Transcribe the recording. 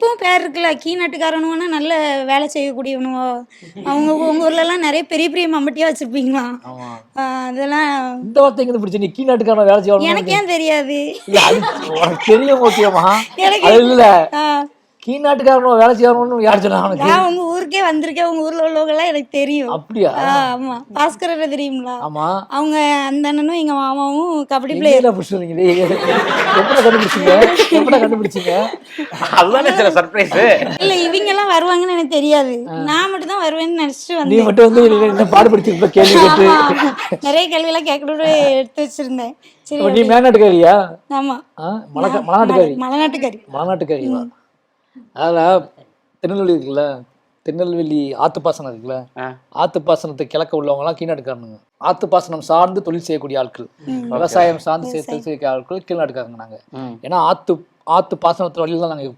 இப்பவும் பேர் இருக்குல்ல கீ நாட்டுக்காரனுவனா நல்ல வேலை செய்யக்கூடியவனுவோ? அவங்க உங்க ஊர்ல எல்லாம் நிறைய பெரிய பெரிய மம்பட்டியா வச்சிருப்பீங்களா? ஆமா. ஆஹ் அதெல்லாம் இந்த வார்த்தை எங்க பிடிச்சி நீ கீ நாட்டுக்கான வேலை செய்யணும் எனக்கு ஏன் தெரியாது. தெரியும் ஓகேமா இல்ல. ஆஹ் கீ நாட்டுக்காரனும் வேலை செய்யணும்னு யார் சொன்னா அவனுக்கு? நான் உங்க ஊருக்கே வந்திருக்கேன். உங்க ஊர்ல உள்ளவங்க எல்லாம் எனக்கு தெரியும். அப்படியா? ஆமா. பாஸ்கரரை தெரியுங்களா ஆமா. அவங்க அந்த அண்ணனும் எங்க மாமாவும் கபடி பிளேயர் பிடிச்சிருந்தீங்களே எப்படி கண்டுபிடிச்சீங்க? எப்படி கண்டுபிடிச்சீங்க? அதுதானே சில சர்ப்ரைஸ் இல்ல இவங்க எல்லாம் வருவாங்கன்னு எனக்கு தெரியாது. நான் மட்டும் தான் வருவேன்னு நினைச்சிட்டு நீ மட்டும் வந்து இல்ல, என்ன பாடுபடுத்திருப்ப? கேள்வி கேட்டு. நிறைய கேள்வி எல்லாம் கேட்கணும்னு எடுத்து வச்சிருந்தேன். சரி நீ மேநாட்டுக்காரியா ஆமா. மலநாட்டுக்காரி. மலைநாட்டுக்காரி. மலநாட்டுக்காரிவா? அதில் திருநெல்வேலி இருக்குல்ல? திருநெல்வேலி ஆத்துப்பாசனம் இருக்குல்ல? ஆ. ஆத்துப்பாசனத்தை கிழக்க உள்ளவங்கலாம் கீழ்நாட்டுக்காரனுங்க. ஆத்துப்பாசனம் சார்ந்து தொழில் செய்யக்கூடிய ஆட்கள். விவசாயம் சார்ந்து செய்ய தொழில் செய்யக்கூடிய ஆட்கள் கீழ்நாட்டுக்காரங்க நாங்க. ம். ஏன்னா ஆத்து ஆத்து பாசனத்து வழியில தான் நாங்க இப்போ